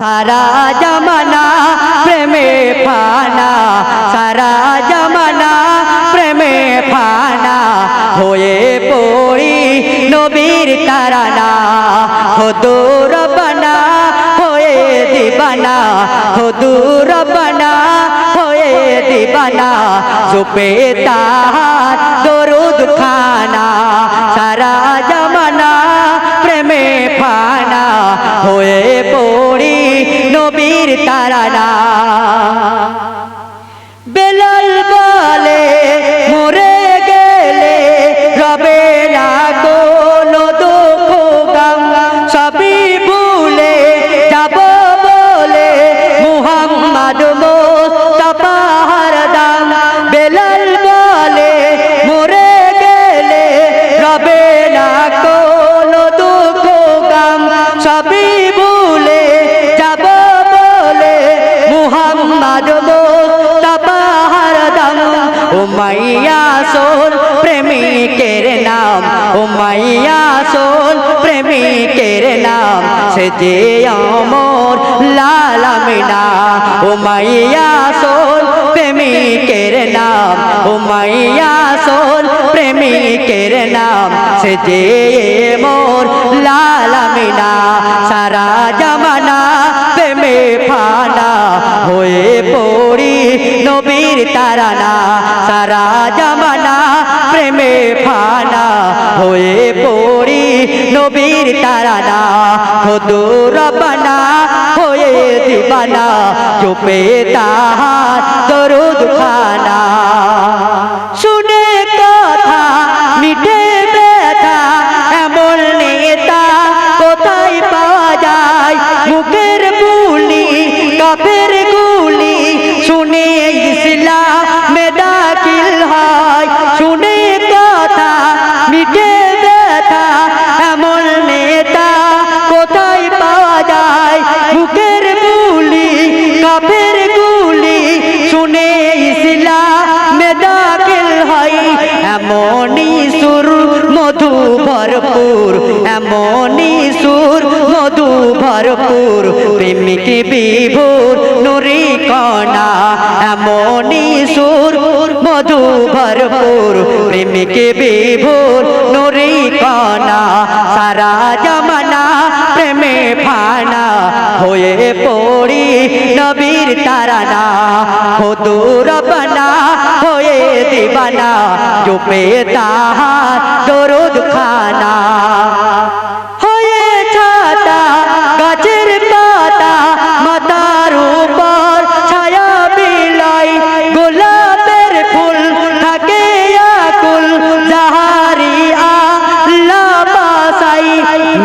সারা জামানা প্রেমে ফানা, সারা জামানা প্রেমে ফানা। হয়ে পড়ি নবীর তারানা, হদুর বানা, হয়ে দিবানা। হদুর বানা, হয়ে দিবানা। চুপে তাহার দরুদ খানা, সারা জামানা প্রেমে ফানা। হয়ে নবীর ও মাইয়া সোল, প্রেমিকের নাম ও মাইয়া সোল, প্রেমিকের নাম। সে যে অমর লালামিনা ও মাইয়া সোল, প্রেমিকের নাম। ও মাইয়া সোল, প্রেমিকের নাম। সে যে মোর লালামিনা, সারা জামানা হয়ে পড়ি নবীর তারানা। হদুর বানা হয়ে দিবানা, চুপে তাহার দরুদ খানা। শুনে কথা মিঠে ব্যথা, এমন নেতা কোথায় পাওয়া যায়? মুখের বুলি কাপের মধু ভরপুর, এমনই সুর, মধু ভরপুর, প্রেমিক বিভোর নুরি কণা, এমনই সুর, মধু ভরপুর, প্রেমিক বিভোর নুরি কণা, সারা জামানা প্রেমে ফানা, হয়ে পড়ি নবীর তারানা হদুর বানা চুপে তাহার দরুদ খানা। হয়ে ছাতা, গাছের পাতা মাথার উপর ছায়া বিলাই। গোলাপের ফুল থাকে আকুল জাহারি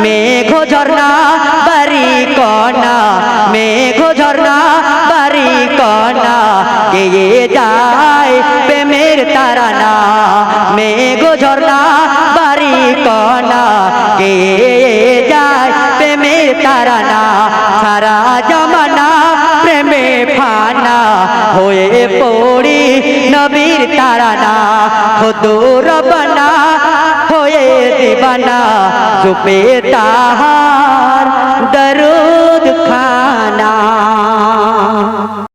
মেঘ ঝর্ণা বাড়ি কণা, মেঘ ঝর্ণা বাড়ি কণা, কে যায় প্রেমের তারানা, মেঘ ঝর্ণা বাড়ি কণা কে যায় প্রেমের তারানা? সারা জামানা প্রেমে ফানা, হয়ে পড়ি নবীর তারানা। হদুর বানা, হয়ে দিবানা, চুপে তাহার দরুদ খানা।